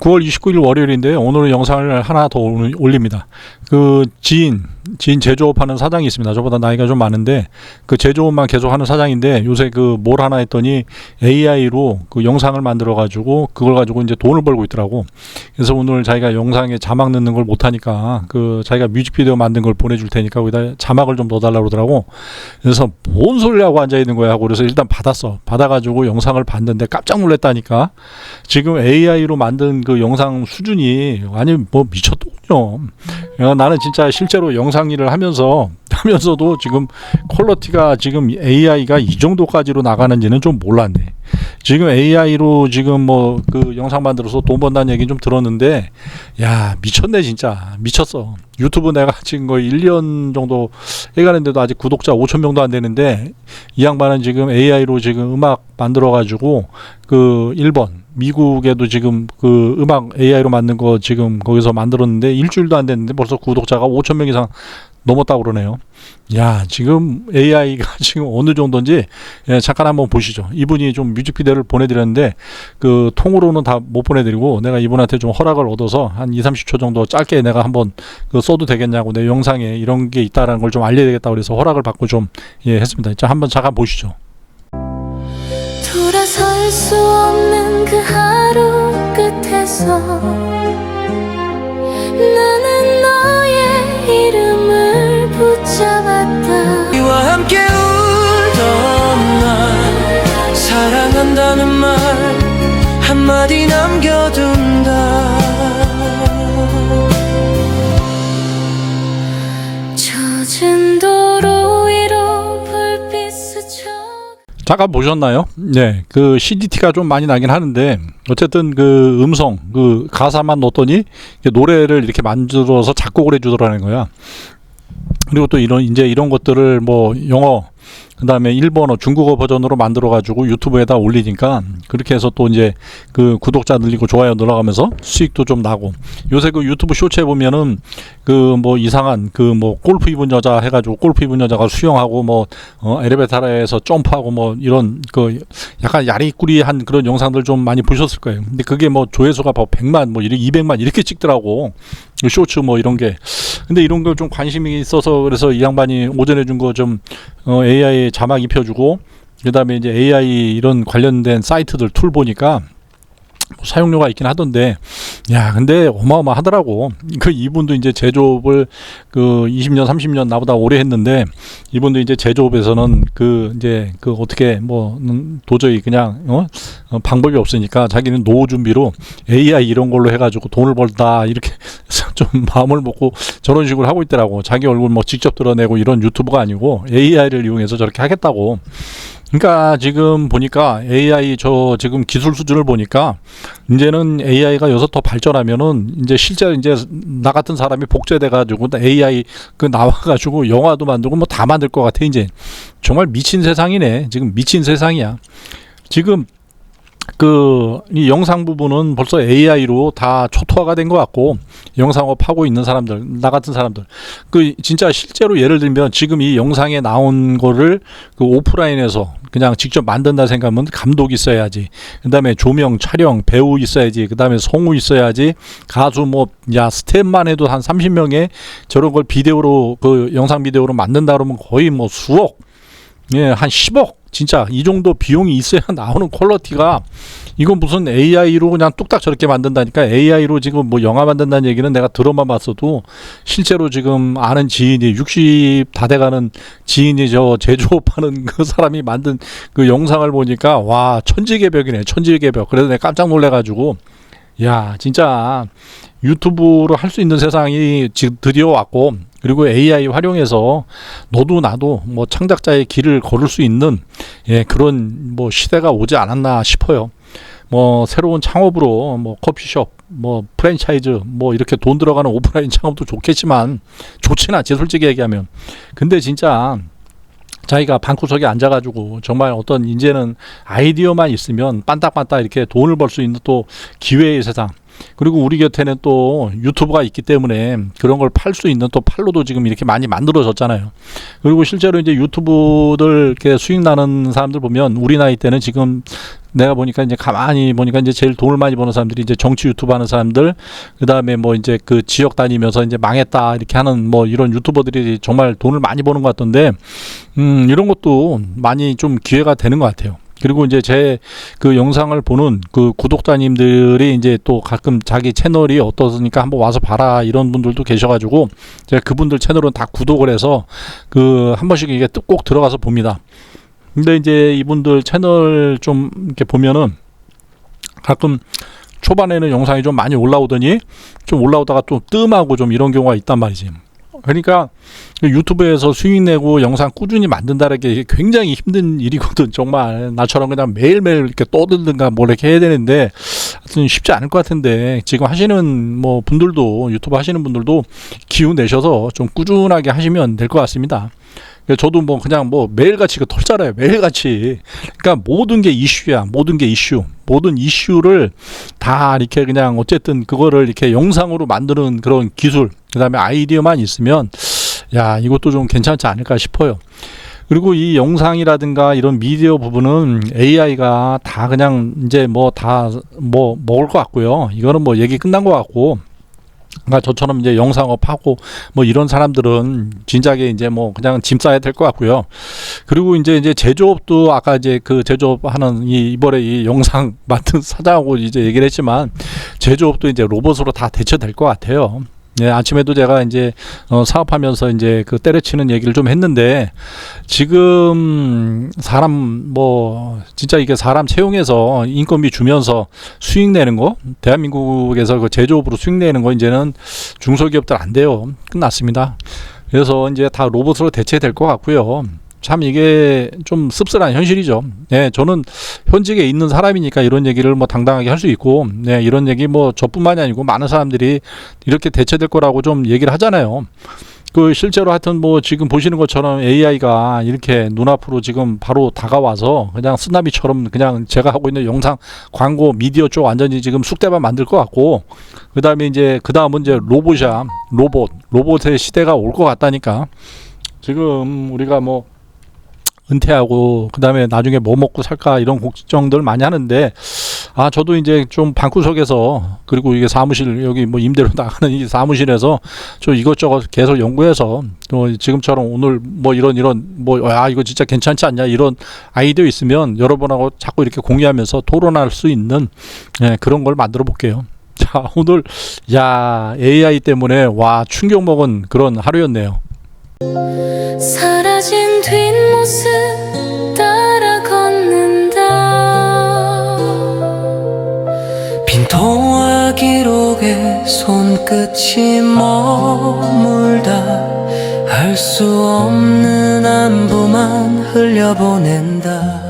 9월 29일 월요일인데 오늘은 영상을 하나 더 올- 올립니다. 그 지인, 지인 제조업하는 사장이 있습니다. 저보다 나이가 좀 많은데 그 제조업만 계속 하는 사장인데 요새 그 뭘 하나 했더니 AI로 그 영상을 만들어 가지고 그걸 가지고 이제 돈을 벌고 있더라고. 그래서 오늘 자기가 영상에 자막 넣는 걸 못하니까 그 자기가 뮤직비디오 만든 걸 보내줄 테니까 거기다 자막을 좀 넣어달라고 그러더라고. 그래서 뭔 소리하고 앉아 있는 거야 하고 그래서 일단 받았어. 받아가지고 영상을 봤는데 깜짝 놀랐다니까. 지금 AI로 만든 그 영상 수준이 아니 뭐 미쳤더군요. 야, 나는 진짜 실제로 영상 일을 하면서 하면서도 지금 퀄러티가 지금 AI가 이 정도까지로 나가는지는 좀 몰랐네. 지금 AI로 지금 뭐 그 영상 만들어서 돈 번다는 얘기 좀 들었는데 야 미쳤네 진짜 미쳤어. 유튜브 내가 지금 거의 1년 정도 해가는데도 아직 구독자 5천 명도 안 되는데 이 양반은 지금 AI로 지금 음악 만들어 가지고 그 일본 미국에도 지금 그 음악 AI로 만든 거 지금 거기서 만들었는데 일주일도 안 됐는데 벌써 구독자가 5천 명 이상 넘었다고 그러네요. 야, 지금 AI가 지금 어느 정도인지 예, 잠깐 한번 보시죠. 이분이 좀 뮤직비디오를 보내드렸는데 그 통으로는 다 못 보내드리고 내가 이분한테 좀 허락을 얻어서 한 2, 30초 정도 짧게 내가 한번 그 써도 되겠냐고 내 영상에 이런 게 있다라는 걸 좀 알려야 되겠다 그래서 허락을 받고 좀 예, 했습니다. 자, 한번 잠깐 보시죠. 돌아설 수 없는 그 하루 끝에서 나는 너의 이름을 붙잡았다. 이와 함께 울던 날 사랑한다는 말 한마디 남겨둔 잠깐 보셨나요? 네, 그 CDT가 좀 많이 나긴 하는데 어쨌든 그 음성, 그 가사만 넣었더니 이게 노래를 이렇게 만들어서 작곡을 해주더라는 거야. 그리고 또 이런 이제 이런 것들을 뭐 영어 그 다음에 일본어, 중국어 버전으로 만들어 가지고 유튜브에다 올리니까 그렇게 해서 또 이제 그 구독자 늘리고 좋아요 늘어가면서 수익도 좀 나고 요새 그 유튜브 쇼츠에 보면은 그 뭐 이상한 그 뭐 골프 입은 여자 해가지고 골프 입은 여자가 수영하고 뭐 어, 엘리베이터에서 점프하고 뭐 이런 그 약간 야리꾸리한 그런 영상들 좀 많이 보셨을 거예요. 근데 그게 뭐 조회수가 뭐 100만 뭐 이렇게 200만 이렇게 찍더라고. 그 쇼츠 뭐 이런 게. 근데 이런 걸 좀 관심이 있어서 그래서 이 양반이 오전에 준 거 좀 어, AI 자막 입혀주고 그다음에 이제 AI 이런 관련된 사이트들 툴 보니까 뭐 사용료가 있긴 하던데 야 근데 어마어마하더라고. 그 이분도 이제 제조업을 그 20년 30년 나보다 오래 했는데 이분도 이제 제조업에서는 그 이제 그 어떻게 뭐 음, 도저히 그냥 어? 어, 방법이 없으니까 자기는 노후 준비로 AI 이런 걸로 해가지고 돈을 벌다 이렇게 좀 마음을 먹고 저런 식으로 하고 있더라고. 자기 얼굴 뭐 직접 드러내고 이런 유튜브가 아니고 AI를 이용해서 저렇게 하겠다고 그러니까 지금 보니까 AI 저 지금 기술 수준을 보니까 이제는 AI가 여기서 더 발전하면은 이제 실제 이제 나 같은 사람이 복제돼 가지고 AI 그 나와 가지고 영화도 만들고 뭐 다 만들 것 같아 이제. 정말 미친 세상이네. 지금 미친 세상이야. 지금 그 이 영상 부분은 벌써 AI로 다 초토화가 된 것 같고 영상업 하고 있는 사람들 나 같은 사람들. 그 진짜 실제로 예를 들면 지금 이 영상에 나온 거를 그 오프라인에서 그냥 직접 만든다 생각하면 감독 있어야지. 그다음에 조명 촬영 배우 있어야지. 그다음에 성우 있어야지. 가수 뭐 야 스텝만 해도 한 30명의 저런 걸 비디오로 그 영상 비디오로 만든다 그러면 거의 뭐 수억 예, 한 10억 진짜 이 정도 비용이 있어야 나오는 퀄러티가 이건 무슨 AI로 그냥 뚝딱 저렇게 만든다니까 AI로 지금 뭐 영화 만든다는 얘기는 내가 들어만 봤어도 실제로 지금 아는 지인이 60 다 돼가는 지인이 저 제조업하는 그 사람이 만든 그 영상을 보니까 와 천지개벽이네 천지개벽. 그래서 내가 깜짝 놀래가지고 야 진짜 유튜브로 할 수 있는 세상이 드디어 왔고 그리고 AI 활용해서 너도 나도 뭐 창작자의 길을 걸을 수 있는 예 그런 뭐 시대가 오지 않았나 싶어요. 뭐 새로운 창업으로 뭐 커피숍 뭐 프랜차이즈 뭐 이렇게 돈 들어가는 오프라인 창업도 좋겠지만 좋진 않지 솔직히 얘기하면 근데 진짜 자기가 방구석에 앉아가지고 정말 어떤 이제는 아이디어만 있으면 빤딱빤딱 이렇게 돈을 벌 수 있는 또 기회의 세상 그리고 우리 곁에는 또 유튜브가 있기 때문에 그런 걸 팔 수 있는 또 팔로도 지금 이렇게 많이 만들어졌잖아요. 그리고 실제로 이제 유튜브들 이렇게 수익 나는 사람들 보면 우리 나이 때는 지금 내가 보니까 이제 가만히 보니까 이제 제일 돈을 많이 버는 사람들이 이제 정치 유튜브 하는 사람들 그다음에 뭐 이제 그 지역 다니면서 이제 망했다 이렇게 하는 뭐 이런 유튜버들이 정말 돈을 많이 버는 것 같던데 음 이런 것도 많이 좀 기회가 되는 것 같아요. 그리고 이제 제 그 영상을 보는 그 구독자님들이 이제 또 가끔 자기 채널이 어떠니까 한번 와서 봐라 이런 분들도 계셔가지고 제가 그분들 채널은 다 구독을 해서 그 한 번씩 이게 꼭 들어가서 봅니다. 근데 이제 이분들 채널 좀 이렇게 보면은 가끔 초반에는 영상이 좀 많이 올라오더니 좀 올라오다가 또 뜸하고 좀 이런 경우가 있단 말이지. 그러니까 유튜브에서 수익 내고 영상 꾸준히 만든다는 게 굉장히 힘든 일이거든 정말 나처럼 그냥 매일매일 이렇게 떠들든가 뭐 이렇게 해야 되는데 하여튼 쉽지 않을 것 같은데 지금 하시는 뭐 분들도 유튜브 하시는 분들도 기운 내셔서 좀 꾸준하게 하시면 될 것 같습니다. 저도 뭐 그냥 뭐 매일같이 그 털잖아요. 매일같이. 그러니까 모든 게 이슈야. 모든 게 이슈. 모든 이슈를 다 이렇게 그냥 어쨌든 그거를 이렇게 영상으로 만드는 그런 기술, 그 다음에 아이디어만 있으면 야, 이것도 좀 괜찮지 않을까 싶어요. 그리고 이 영상이라든가 이런 미디어 부분은 AI가 다 그냥 이제 뭐다뭐 먹을 것 같고요. 이거는 뭐 얘기 끝난 것 같고 그러니까 저처럼 이제 영상업 하고 뭐 이런 사람들은 진작에 이제 뭐 그냥 짐 싸야 될 것 같고요. 그리고 이제 이제 제조업도 아까 이제 그 제조업 하는 이 이번에 이 영상 만든 사장하고 이제 얘기를 했지만 제조업도 이제 로봇으로 다 대처될 것 같아요. 네, 아침에도 제가 이제 어, 사업하면서 이제 그 때려치는 얘기를 좀 했는데 지금 사람 뭐 진짜 이게 사람 채용해서 인건비 주면서 수익 내는 거 대한민국에서 그 제조업으로 수익 내는 거 이제는 중소기업들 안 돼요. 끝났습니다. 그래서 이제 다 로봇으로 대체될 것 같고요 참 이게 좀 씁쓸한 현실이죠. 네 저는 현직에 있는 사람이니까 이런 얘기를 뭐 당당하게 할 수 있고 네 이런 얘기 뭐 저뿐만이 아니고 많은 사람들이 이렇게 대체될 거라고 좀 얘기를 하잖아요. 그 실제로 하여튼 뭐 지금 보시는 것처럼 AI가 이렇게 눈앞으로 지금 바로 다가와서 그냥 쓰나미처럼 그냥 제가 하고 있는 영상 광고 미디어 쪽 완전히 지금 쑥대밭 만들 것 같고 그 다음에 이제 그 다음은 이제 로봇이야. 로봇. 로봇의 시대가 올 것 같다니까. 지금 우리가 뭐 은퇴하고 그 다음에 나중에 뭐 먹고 살까 이런 걱정들 많이 하는데 아 저도 이제 좀 방구석에서 그리고 이게 사무실 여기 뭐 임대로 나가는 이 사무실에서 저 이것저것 계속 연구해서 또 지금처럼 오늘 뭐 이런 이런 뭐 아 이거 진짜 괜찮지 않냐 이런 아이디어 있으면 여러분하고 자꾸 이렇게 공유하면서 토론할 수 있는 예, 그런 걸 만들어 볼게요. 자 오늘 야 AI 때문에 와 충격 먹은 그런 하루였네요. 사라진 뒷모습 따라 걷는다. 빈 통화 기록에 손끝이 머물다. 알 수 없는 안부만 흘려보낸다